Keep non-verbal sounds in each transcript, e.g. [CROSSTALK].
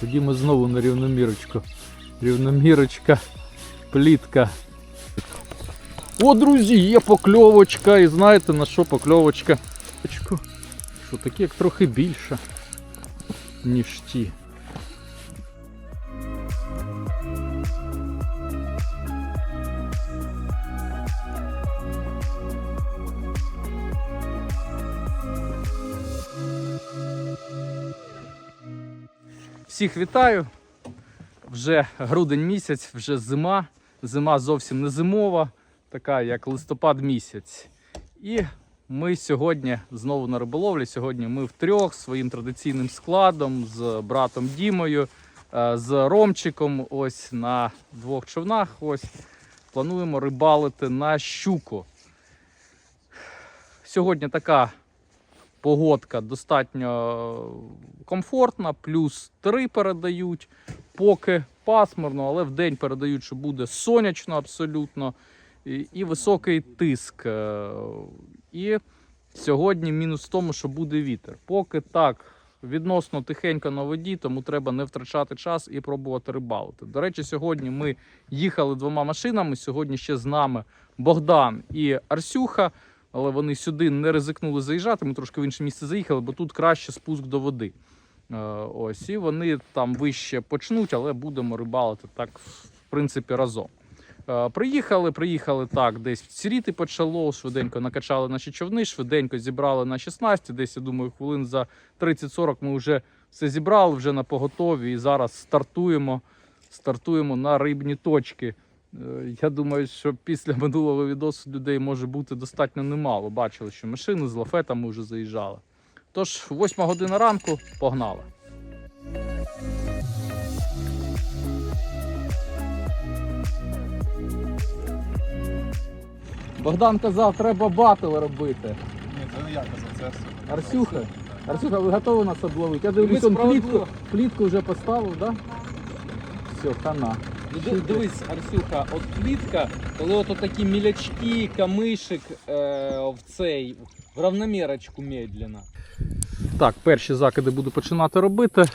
Ходімо знову на рівномірочку. Рівномірочка, плітка. О, друзі, є покльовочка. І знаєте на що покльовочка? Очко. Що таке, як трохи більше, ніж ті. Всіх вітаю. Вже грудень місяць, вже зима. Зима зовсім не зимова, така як листопад місяць. І ми сьогодні знову на риболовлі. Сьогодні ми втрьох своїм традиційним складом з братом Дімою, е, з Ромчиком. Ось на двох човнах. Ось плануємо рибалити на щуку. Сьогодні така погодка достатньо комфортна, плюс 3 передають, поки пасмурно, але в день передають, що буде сонячно абсолютно і, і високий тиск. Е, І сьогодні мінус в тому, що буде вітер. Поки так. Відносно тихенько на воді, тому треба не втрачати час і пробувати рибалити. До речі, сьогодні ми їхали двома машинами. Сьогодні ще з нами Богдан і Арсюха але вони сюди не ризикнули заїжджати. Ми трошки в інше місце заїхали, бо тут краще спуск до води. Е, Ось, і вони там вище почнуть, але будемо рибалити так, в принципі, разом. Е, Приїхали, приїхали так, десь сіріти почало, швиденько накачали наші човни, швиденько зібрали на 16, десь, я думаю, хвилин за 30-40 ми вже все зібрали, вже на поготові. І зараз стартуємо, стартуємо на рибні точки. Е, Я думаю, що після минулого відосу людей може бути достатньо немало. Бачили, що машини з лафетами вже заїжджали. Тож, 8 година ранку, погнали. Богдан казав, треба батл робити. Ні, це не я казав, це Арсюха. Арсюха? Арсюха, ви готові нас обловити? Я дивлюсь, он плітку, плітку вже поставив, так? Да? Все, хана. Дивись, Арсюха, от плітка, коли от такі мілячки, камишик е, в цей в равномірочку медленно. Так, перші закиди буду починати робити.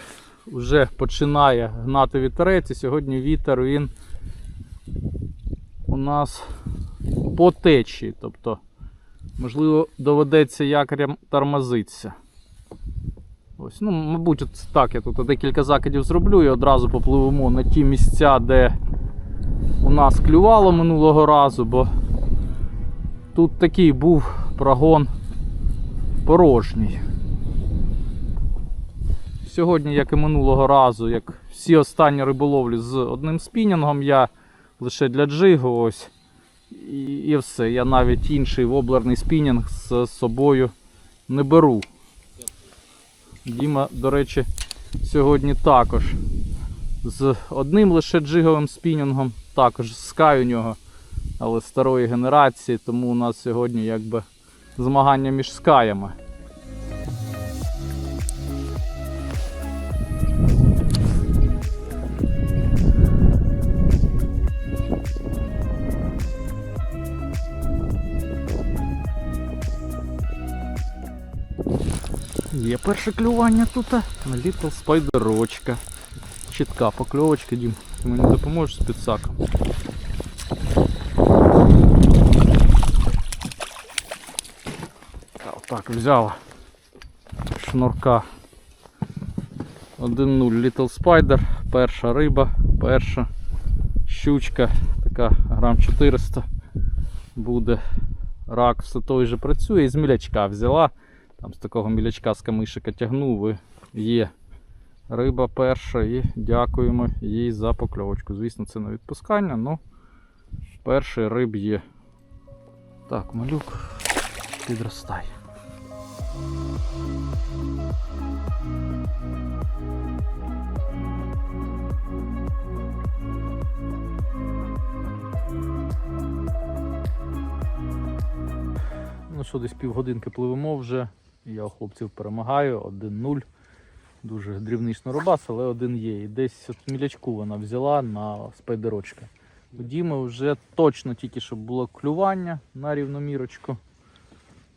Вже починає гнати вітерець. І сьогодні вітер він у нас по течії. Тобто, можливо, доведеться якорям тормозитися. Ось, ну, мабуть, от так, я тут декілька закидів зроблю і одразу попливемо на ті місця, де у нас клювало минулого разу, бо тут такий був прогон порожній. Сьогодні, як і минулого разу, як всі останні риболовлі з одним спінінгом, я лише для джигу ось. І, і все. Я навіть інший воблерний спінінг з собою не беру. Діма, до речі, сьогодні також з одним лише джиговим спінінгом, також скай у нього, але старої генерації, тому у нас сьогодні якби змагання між скаями. Є перше клювання тут на Little спайдерочка. Чітка покльовочка, Дім. Ти мені допоможеш з підсаком. Та, Отак взяла шнурка 1-0 Little Spider, перша риба, перша щучка, така грам 400 буде. Рак все той же працює і з мілячка взяла. Там з такого мілячка з камишика тягнув є риба перша і дякуємо їй за покльовочку. Звісно, це на відпускання, але перший риб є. Так, малюк, підростай. Ну що, десь півгодинки пливемо вже. Я у хлопців перемагаю, 1-0. Дуже дрібний шнуробас, але один є. І десь от мілячку вона взяла на спайдерочка. У Діми вже точно тільки щоб було клювання на рівномірочку.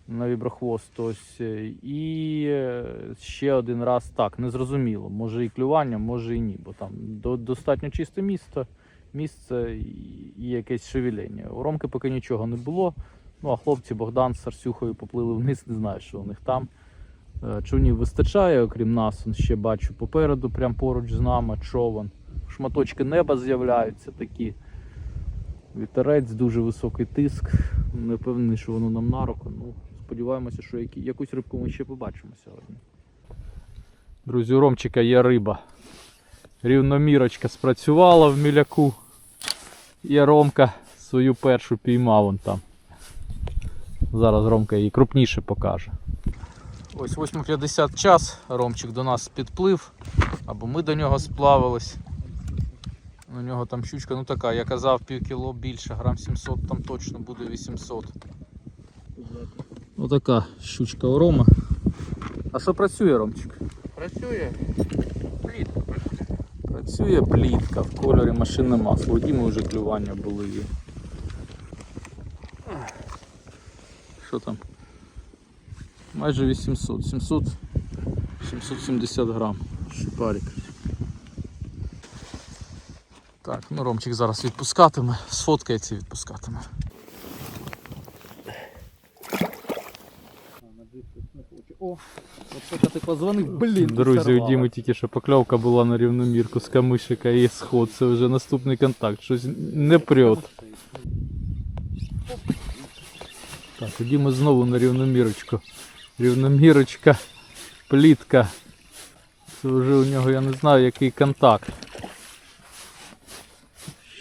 на віброхвост. Ось. І е, ще один раз так, незрозуміло. Може і клювання, може і ні, бо там достатньо чисте місто, місце і, якесь шевеління. У Ромки поки нічого не було. Ну а хлопці Богдан з Арсюхою поплили вниз, не знаю, що у них там. Е, Човнів вистачає, окрім нас, ще бачу попереду, прямо поруч з нами, човен. Шматочки неба з'являються такі. Вітерець, дуже високий тиск. Не впевнений, що воно нам на руку. Ну, сподіваємося, що які, якусь рибку ми ще побачимо сьогодні. Друзі, у Ромчика є риба. Рівномірочка спрацювала в міляку. І Ромка свою першу піймав вон там. Зараз Ромка її крупніше покаже. Ось 8.50 час, Ромчик до нас підплив, або ми до нього сплавились. У нього там щучка, ну така, я казав, пів кіло більше, грам 700, там точно буде 800. Отака щучка у Рома. А що працює, Ромчик? Працює. Плітка. Працює плітка в кольорі машинне масло. У Діми вже клювання були. є. Що там? Майже 800, 700, 770 грам. Шипарик. Так, ну Ромчик зараз відпускатиме, сфоткається і відпускатиме. О, от поки ти позвонив, блін, Друзі, у Діми тільки що покльовка була на рівномірку з камишика і сход. Це вже наступний контакт. Щось не прет. Так, у Діми знову на рівномірочку. Рівномірочка, плітка. Це вже у нього я не знаю який контакт.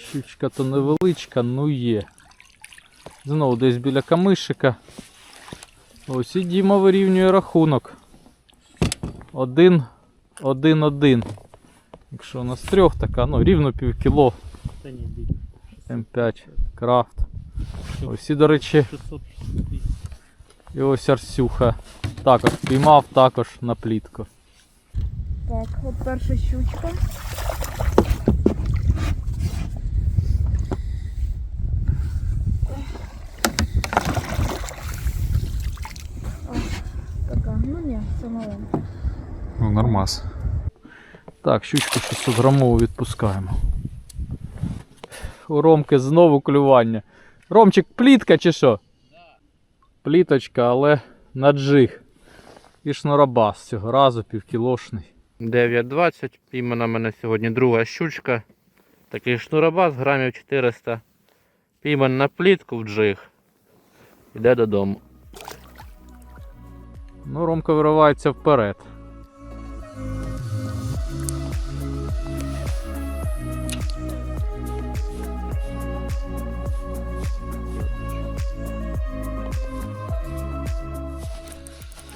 Щучка то невеличка, ну є. Знову десь біля камишика. Ось і Діма вирівнює рахунок. Один, один, один. Якщо у нас трьох така, ну рівно пів кіло. М5 крафт. Ось і, до речі, і ось Арсюха. Також піймав також на плітку. Так, от перша щучка. Така, ну ні, це маленька. Ну, нормас. Так, щучку 600 грамову відпускаємо. У Ромки знову клювання. Ромчик, плітка чи що? Пліточка, але на джиг. І шнурабас цього разу півкілошний. 9.20. Піймана мене сьогодні друга щучка. Такий шнурабас грамів 400. Пійман на плітку в джиг. Іде додому. Ну, Ромка виривається вперед.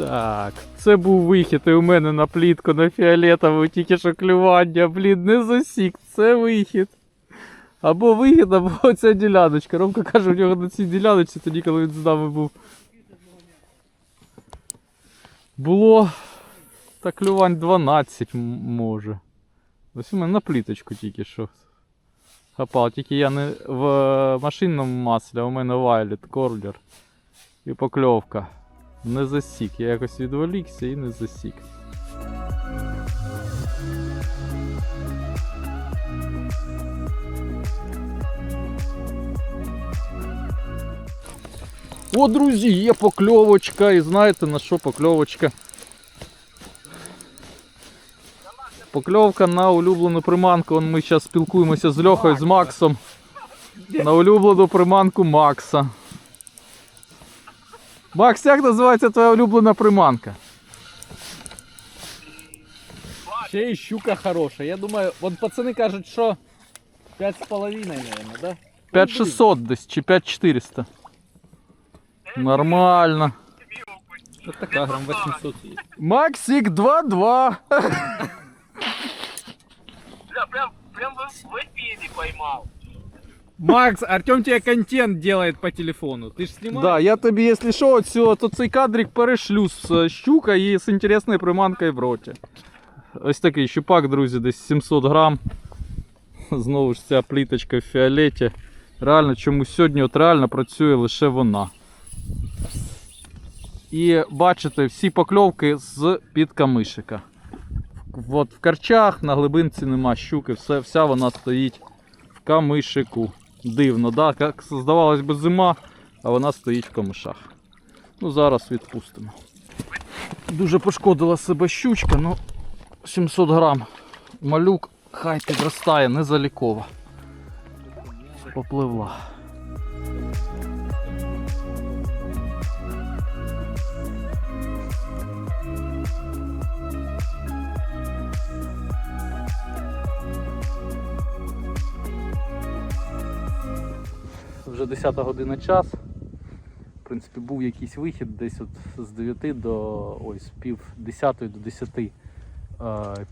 Так, це був вихід і у мене на плітку на фіолетову, тільки що клювання, блін, не засік, це вихід. Або вихід, або [LAUGHS] ця діляночка. Ромка каже, у нього на цій діляночці, тоді, коли він з нами був. Було та клювань 12 може. Ось у мене на пліточку тільки що. Хапав, тільки я не в е, машинному маслі, а у мене Violet Корлер. І покльовка. Не засік. Я якось відволікся і не засік. О, друзі, є покльовочка. І знаєте на що покльовочка? Покльовка на улюблену приманку. Вон Ми зараз спілкуємося з Льохою, з Максом. На улюблену приманку Макса. Макс, як називається твоя улюблена приманка? Ще й щука хороша. Я думаю, от пацани кажуть, що 5,5, наверное, да? 5600 десь чи 5400. Нормально. От така грам 800 є. Максик 2-2. Бля, прям, прям в, в поймал. Макс, Артем тебе контент делает по телефону. Ты ж снимаешь? Да, я тобі, якщо що, оцю, то цей кадрик перешлю з е, щука і з інтересною приманкою в роті. Ось такий щупак, друзі, десь 700 грам. Знову ж ця пліточка в фіолеті. Реально, чомусь сьогодні от реально працює лише вона. І бачите всі покльовки з під камишика. От в карчах на глибинці нема щуки, все, вся вона стоїть в камишику. Дивно, да? як здавалось би зима, а вона стоїть в камишах. Ну зараз відпустимо. Дуже пошкодила себе щучка, ну 700 грам. Малюк хай підростає, не залікова. Попливла. Вже 10 година час. В принципі, був якийсь вихід десь от з 9 до ось пів 10 до 10 е,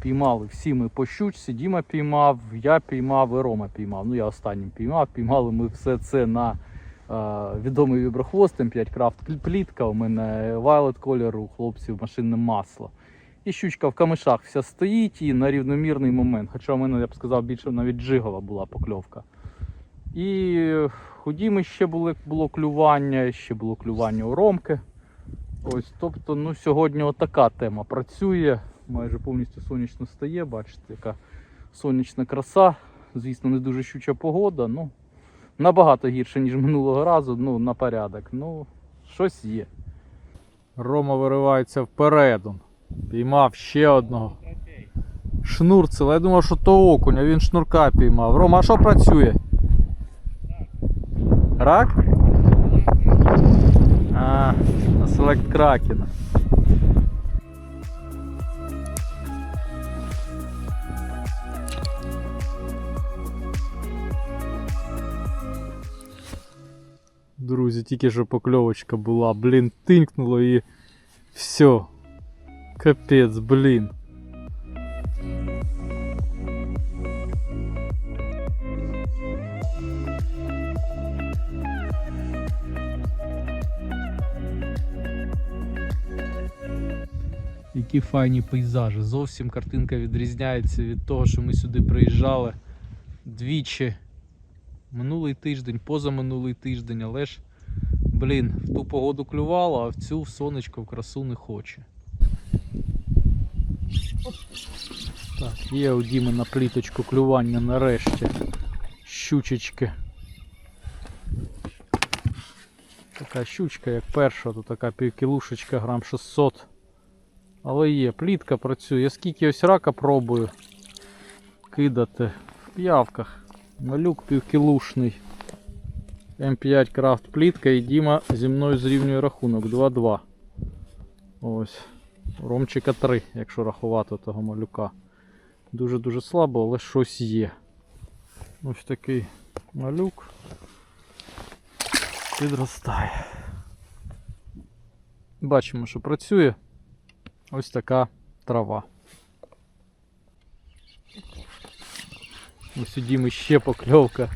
піймали всі ми по щучці, Діма піймав, я піймав і Рома піймав. Ну я останнім піймав. Піймали ми все це на е, відомий віброхвост М5 Craft плітка. У мене violet колір, у хлопців машинне масло. І щучка в камишах вся стоїть і на рівномірний момент. Хоча у мене, я б сказав, більше навіть джигова була покльовка. І ході ми ще були, було клювання, ще було клювання у ромки. Ось, тобто, ну, сьогодні отака тема працює, майже повністю сонячно стає, бачите, яка сонячна краса. Звісно, не дуже щуча погода, ну набагато гірше, ніж минулого разу, ну, на порядок. Ну, щось є. Рома виривається вперед. Піймав ще одного. Шнурцела. Я думав, що то окунь, а він шнурка піймав. Рома, а що працює? Рак? А, на селект кракена. Друзі, тільки що покльовочка була, блін, тинкнуло і все. Капець, блін. Які файні пейзажі. Зовсім картинка відрізняється від того, що ми сюди приїжджали двічі. Минулий тиждень, позаминулий тиждень, але ж, блін, в ту погоду клювало, а в цю сонечко в красу не хоче. Так, є у Діми на пліточку клювання нарешті. Щучечки. Така щучка, як перша, то така півкілушечка, грам 600. Але є, плітка працює. Я скільки ось рака пробую кидати в п'явках. Малюк півкілушний. М5 крафт плітка і Діма зі мною зрівнює рахунок 2-2. Ось. Ромчика 3, якщо рахувати того малюка. Дуже-дуже слабо, але щось є. Ось такий малюк. Підростає. Бачимо, що працює. Ось така трава. Ось у Діми ще покльовка.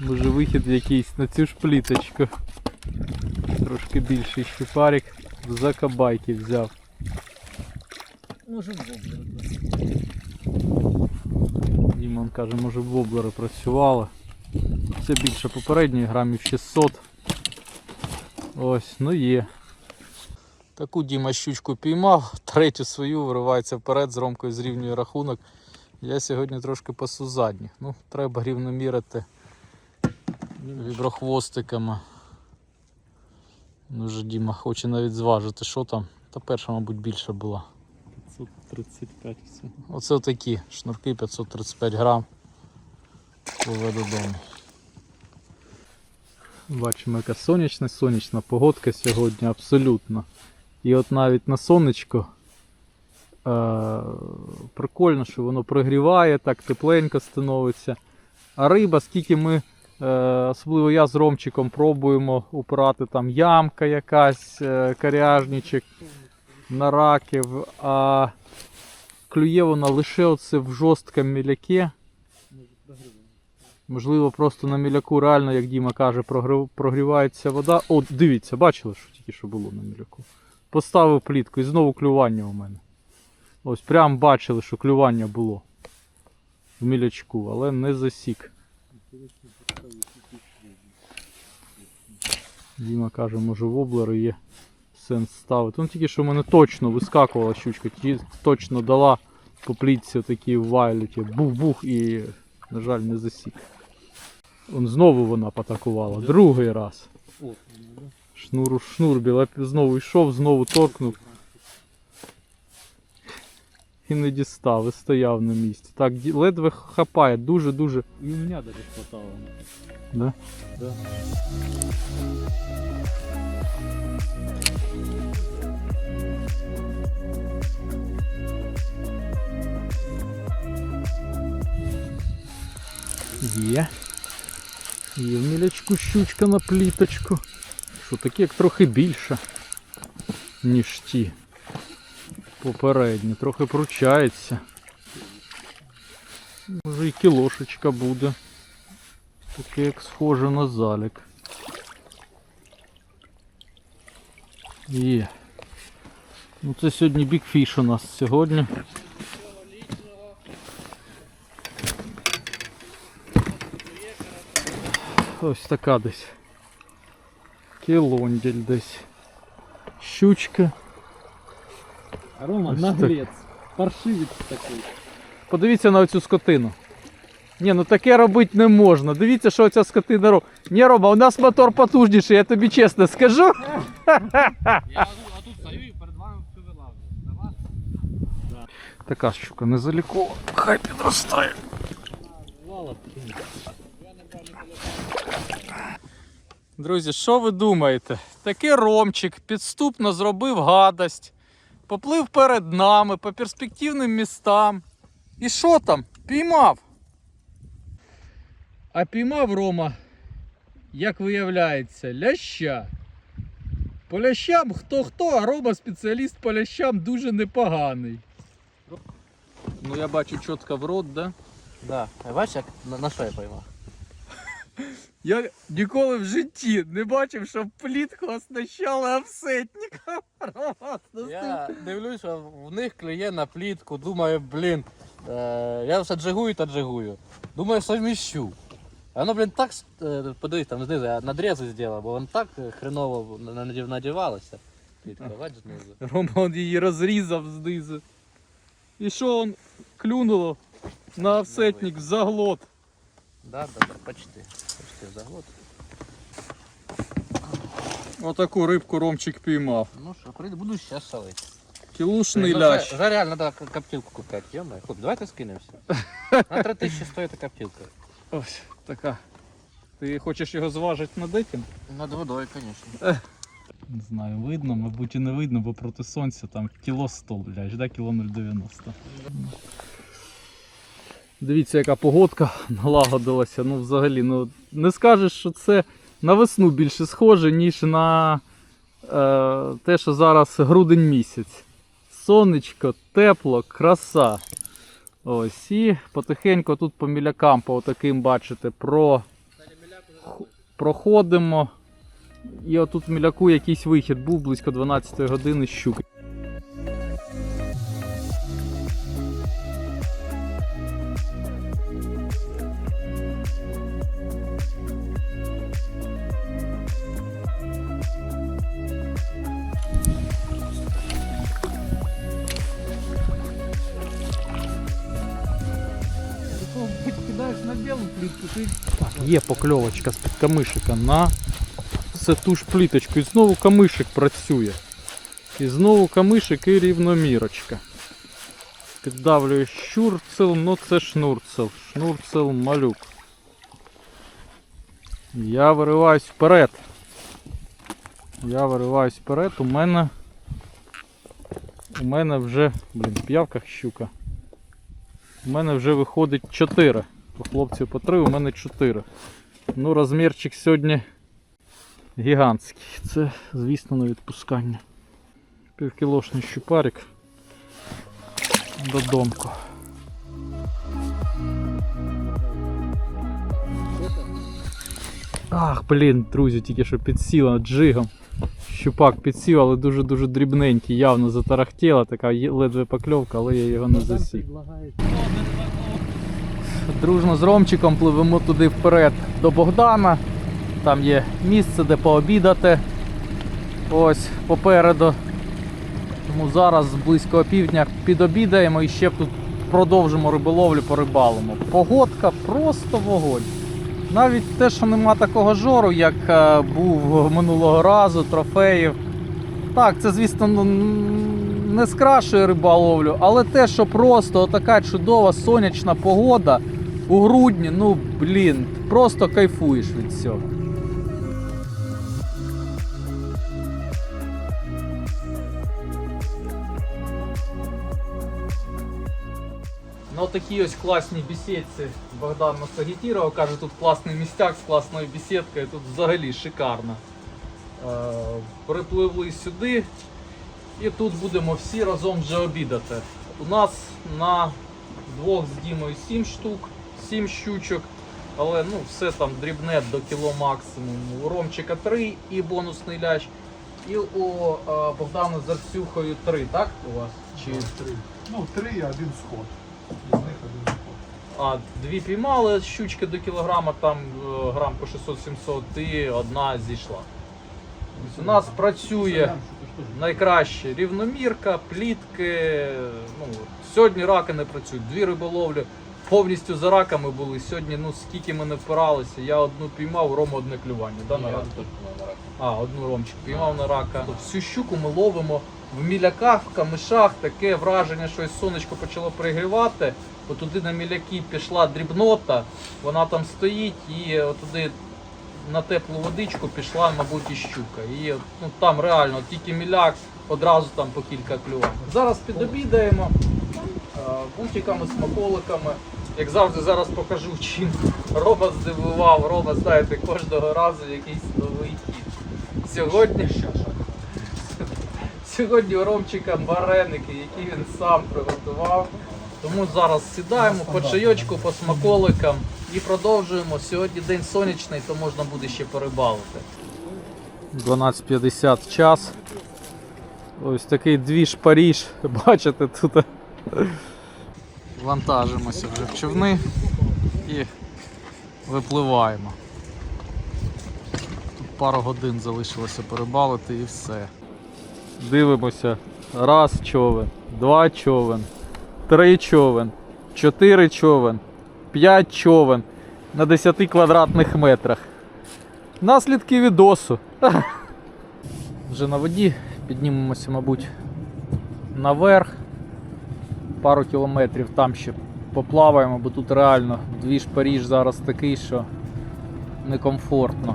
Може вихід якийсь на цю ж пліточку. Трошки більший щупарик в закабайки взяв. Може воблер. Дімон каже, може воблери працювали. Це більше попередньої, грамів 600. Ось, ну є. Таку Діма щучку піймав, [LAUGHS] третю свою виривається вперед, з ромкою зрівнює рахунок. Я сьогодні трошки пасу задніх. Ну, треба рівномірити віброхвостиками. Ну, вже Діма хоче навіть зважити, що там. Та перша, мабуть, більша була. 535 все. Оце такі шнурки 535 грам. Пливе додому. Бачимо, яка сонячна, сонячна погодка сьогодні абсолютно. І от навіть на сонечко е- прикольно, що воно прогріває, так тепленько становиться. А риба, скільки ми, е- особливо я з Ромчиком пробуємо упирати там ямка якась, е- коряжничок на раків, а клює вона лише оце в жорсткому міляке. Можливо, просто на міляку реально, як Діма каже, прогрів- прогрівається вода. О, дивіться, бачили, що тільки що було на міляку. Поставив плітку і знову клювання у мене. Ось прям бачили, що клювання було в мілячку, але не засік. Діма каже, може воблери є сенс ставити. Ну тільки що в мене точно вискакувала щучка, точно дала по плітці такі в вайлеті. Бух-бух і, на жаль, не засік. Он знову вона потакувала. Другий раз. Шнур, шнур біла знову йшов, знову торкнув. І не дістав, і стояв на місці. Так, ледве хапає, дуже-дуже. И у меня даже хватало. Да? Да. Є. Є в мілячку щучка на пліточку. Що таке, як трохи більше, ніж ті. Попередні. Трохи пручається. Може і кілошечка буде. Таке як схоже на залік. Є. Ну це сьогодні бікфіш у нас сьогодні. Ось така десь. Кілонділь десь. Щучка. Рома, Ось наглец. Паршивец такой. Подивіться на цю скотину. Ні, ну таке робити не можна. Дивіться, що ця скотина робить. Ні, Рома, у нас мотор потужніший, я тобі чесно скажу. [LAUGHS] Я тут стою і перед вами все вилажу. Така щука не залікова. Хай підростає. Друзі, що ви думаєте? Такий ромчик підступно зробив гадость, поплив перед нами по перспективним містам. І що там? Піймав. А піймав Рома, як виявляється, ляща. По лящам хто хто, а Рома спеціаліст по лящам дуже непоганий. Ну я бачу чітко в рот, да? Да. Бачиш, як на, на що я поймав? [LAUGHS] Я ніколи в житті не бачив, щоб плітку оснащали офсетником. [LAUGHS] Я дивлюсь, що в них клює на плітку, думаю, блін, е, я все джигую та джигую. Думаю, совміщу. А воно, блін, так, е, подивись, там знизу, я надрези зробив, бо воно так е, хреново надів- надівалося. Плітка, [LAUGHS] бачиш знизу. Рома он її розрізав знизу. І що он клюнуло на офсетник в заглот. Да, да, да, почти. Почти заглот. Отаку рибку Ромчик піймав. Ну що, прийду, буду зараз шалити. Кілушний Ну, лящ. Вже реально треба коптилку купити, йома. Хлоп, давайте скинемося. [LAUGHS] На 3 тисячі стоїть коптилка. Ось така. Ти хочеш його зважити над этим? Над водою, звісно. [LAUGHS] Не знаю, видно, мабуть і не видно, бо проти сонця там кіло 100, ляж, да? кіло 0,90. Дивіться, яка погодка налагодилася. Ну, взагалі, ну, не скажеш, що це на весну більше схоже, ніж на е, те, що зараз грудень місяць. Сонечко, тепло, краса. Ось, і потихеньку тут по мілякам, по таким, бачите, про... проходимо. І отут в міляку якийсь вихід був близько 12 години щуки. Є покльовочка з-під камишика на це ту ж пліточку. І знову камишик працює. І знову камишик і рівномірочка. Піддавлює щурцел, ну це шнурцел. Шнурцел малюк. Я вириваюсь вперед. Я вириваюсь вперед. У мене. У мене вже. Блін, в п'явках щука. У мене вже виходить 4. У хлопців по 3, у мене 4. Ну, розмірчик сьогодні гігантський. Це, звісно, на відпускання. Півкілошний щупарик. Додомку. Ах, блін, друзі, тільки що підсіла джигом. Щупак підсів, але дуже-дуже дрібненький, явно затарахтіла, така ледве покльовка, але я його не засік. Дружно з Ромчиком пливемо туди вперед до Богдана. Там є місце, де пообідати. ось попереду. Тому зараз близько півдня підобідаємо і ще тут продовжимо риболовлю, порибалимо. Погодка просто вогонь. Навіть те, що нема такого жору, як е, був минулого разу, трофеїв. Так, це, звісно, ну, не скрашує риболовлю, але те, що просто така чудова сонячна погода у грудні, ну блін, просто кайфуєш від цього. Ну такі ось класні бесідці Богдан нас агітував, каже, тут класний містяк з класною бесідкою, тут взагалі шикарно. Е, припливли сюди і тут будемо всі разом вже обідати. У нас на двох з Дімою 7 штук, 7 щучок, але ну все там дрібне до кіло максимум. У Ромчика 3 і бонусний лящ. І у е, Богдана з Арсюхою 3, так? У вас? Чи... Ну, три і один сход. Із них один сход. А, дві піймали щучки до кілограма, там е, грам по 600-700 і одна зійшла. Ось у нас працює найкраще рівномірка, плітки. Ну, сьогодні раки не працюють. Дві риболовлі повністю за раками були. Сьогодні, ну скільки ми не впиралися, я одну піймав, Рома одне клювання. Да, на рака? А, одну ромчик піймав на рака. Всю щуку ми ловимо в міляках, в камишах. Таке враження, що сонечко почало пригрівати. От туди на міляки пішла дрібнота, вона там стоїть і от туди на теплу водичку пішла, мабуть, і щука. І ну, там реально тільки міляк, одразу там по кілька клювань. Зараз підобідаємо е, бутиками, смаколиками. Як завжди, зараз покажу, чим Рома здивував. Рома, знаєте, кожного разу якийсь новий хід. Сьогодні, сьогодні у Ромчика вареники, які він сам приготував. Тому зараз сідаємо по чайочку, по смаколикам і продовжуємо. Сьогодні день сонячний, то можна буде ще порибалити. 12.50 час. Ось такий двіж Паріж. [LAUGHS] Бачите, тут вантажимося вже в човни і випливаємо. Тут пару годин залишилося порибалити і все. Дивимося. Раз човен, два човен, три човен, чотири човен, п'ять човен на 10 квадратних метрах. Наслідки відосу. [LAUGHS] Вже на воді піднімемося, мабуть, наверх. Пару кілометрів там ще поплаваємо, бо тут реально двіж Паріж зараз такий, що некомфортно.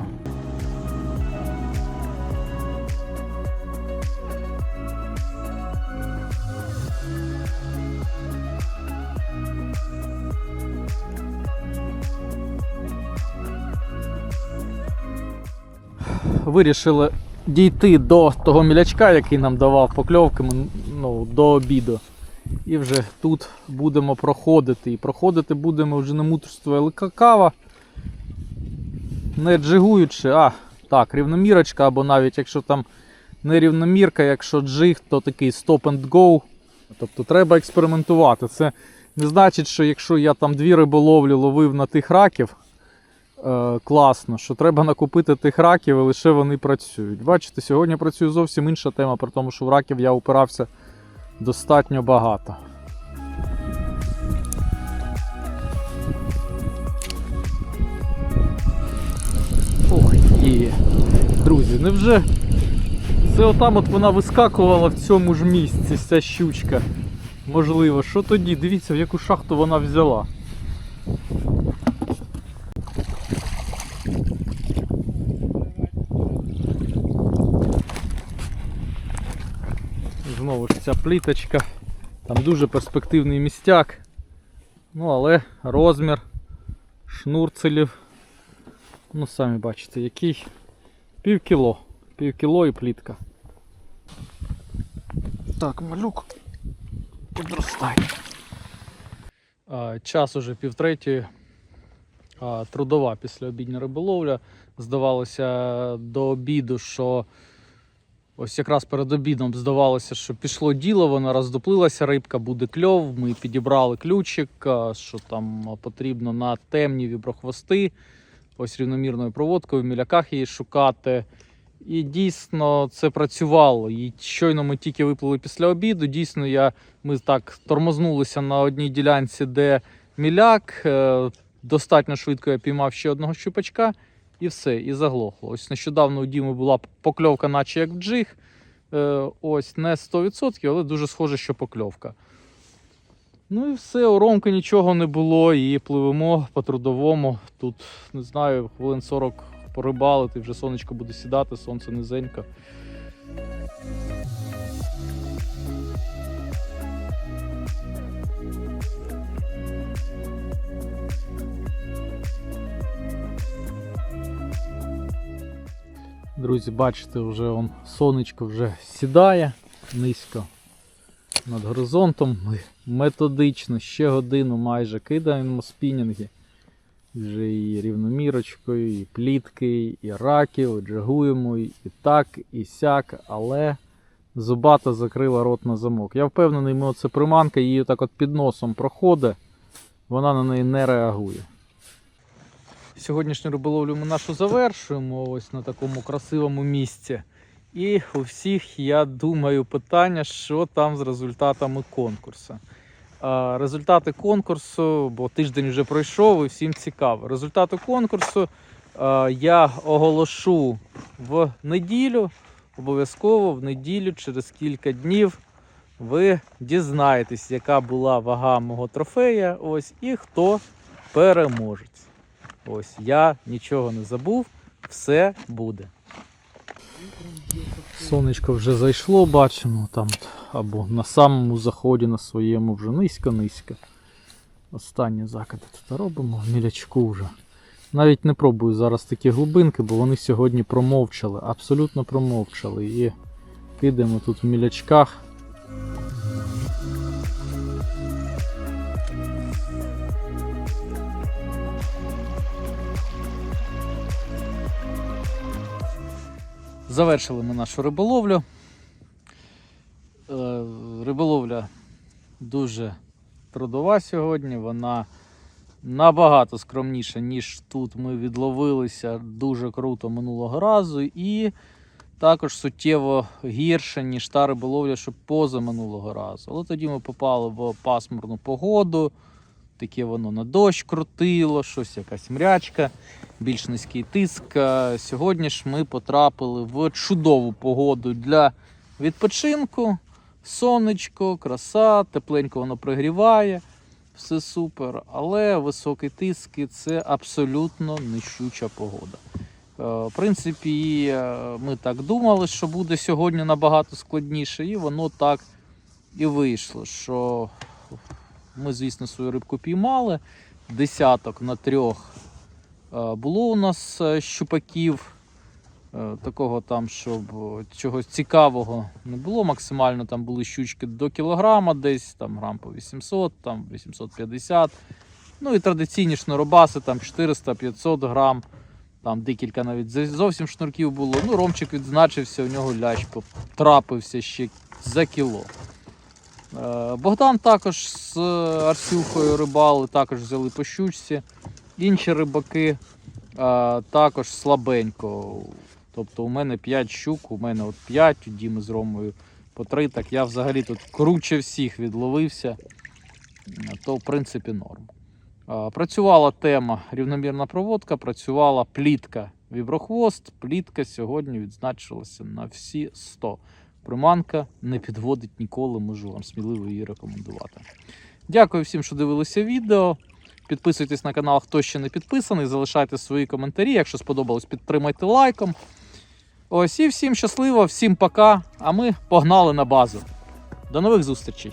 Вирішили дійти до того мілячка, який нам давав покльовки ну, до обіду. І вже тут будемо проходити. І проходити будемо вже не мудрство, але какава. Не джигуючи, а так, рівномірочка, або навіть якщо там не рівномірка, якщо джиг, то такий stop and go. Тобто треба експериментувати. Це не значить, що якщо я там дві риболовлі ловив на тих раків, е, класно, що треба накупити тих раків і лише вони працюють. Бачите, сьогодні працює зовсім інша тема, при тому, що в раків я упирався достатньо багато. Ох, є. Друзі, невже це отам от вона вискакувала в цьому ж місці, ця щучка. Можливо, що тоді? Дивіться, в яку шахту вона взяла. Знову ж ця пліточка. Там дуже перспективний містяк. Ну, але розмір шнурцелів. Ну, самі бачите, який пів кіло. Пів кіло і плітка. Так, малюк. Підростай. А, час уже півтретьої. Трудова післяобідня риболовля. Здавалося до обіду, що ось якраз перед обідом здавалося, що пішло діло, вона роздоплилася, рибка буде кльов. Ми підібрали ключик, що там потрібно на темні віброхвости. Ось рівномірною проводкою в міляках її шукати. І дійсно це працювало. І щойно ми тільки виплили після обіду. Дійсно, я, ми так тормознулися на одній ділянці, де міляк. Е, Достатньо швидко я піймав ще одного щупачка і все, і заглохло. Ось нещодавно у Діми була покльовка, наче як в джиг. Е, Ось не 100%, але дуже схоже, що покльовка. Ну і все, у Ромки нічого не було, і пливемо по трудовому. Тут, не знаю, хвилин 40 порибалити, вже сонечко буде сідати, сонце низенько. Друзі, бачите, вже он, сонечко вже сідає низько над горизонтом. Ми методично ще годину майже кидаємо спінінги. Вже і рівномірочкою, і плітки, і раків, джагуємо, і так, і сяк, але зубата закрила рот на замок. Я впевнений, оце приманка, її так от під носом проходить, вона на неї не реагує. Сьогоднішню риболовлю ми нашу завершуємо ось на такому красивому місці. І у всіх, я думаю, питання, що там з результатами конкурсу. Результати конкурсу, бо тиждень вже пройшов і всім цікаво. Результати конкурсу я оголошу в неділю. Обов'язково в неділю, через кілька днів, ви дізнаєтесь, яка була вага мого трофея. Ось і хто переможець. Ось я нічого не забув, все буде. Сонечко вже зайшло, бачимо там або на самому заході на своєму вже низько-низько. Останні закиди тут робимо, в мілячку вже. Навіть не пробую зараз такі глибинки, бо вони сьогодні промовчали, абсолютно промовчали. І кидаємо тут в мілячках. Завершили ми нашу риболовлю. Е, Риболовля дуже трудова сьогодні. Вона набагато скромніша, ніж тут ми відловилися дуже круто минулого разу. І також суттєво гірше, ніж та риболовля, що поза минулого разу. Але тоді ми попали в пасмурну погоду. Таке воно на дощ крутило, щось якась мрячка більш низький тиск. Сьогодні ж ми потрапили в чудову погоду для відпочинку. Сонечко, краса, тепленько воно пригріває, все супер. Але високий тиск і це абсолютно нищуча погода. Е, В принципі, е, ми так думали, що буде сьогодні набагато складніше, і воно так і вийшло. Що ми, звісно, свою рибку піймали. Десяток на трьох Е, Було у нас е, щупаків, е, такого там, щоб чогось цікавого не було. Максимально там були щучки до кілограма, десь там грам по 800, там 850. Ну і традиційні шнуробаси там 400-500 грам. Там декілька навіть зовсім шнурків було. Ну, Ромчик відзначився, у нього лящ трапився ще за кіло. Е, Богдан також з Арсюхою рибали, також взяли по щучці. Інші рибаки е, також слабенько. Тобто у мене 5 щук, у мене от 5, у Діми з Ромою по 3. Так я взагалі тут круче всіх відловився, Е, то в принципі норм. Працювала тема рівномірна проводка, працювала плітка віброхвост. Плітка сьогодні відзначилася на всі 100. Приманка не підводить ніколи, можу вам сміливо її рекомендувати. Дякую всім, що дивилися відео. Підписуйтесь на канал, хто ще не підписаний, залишайте свої коментарі. Якщо сподобалось, підтримайте лайком. Ось і всім щасливо, всім пока. А ми погнали на базу. До нових зустрічей!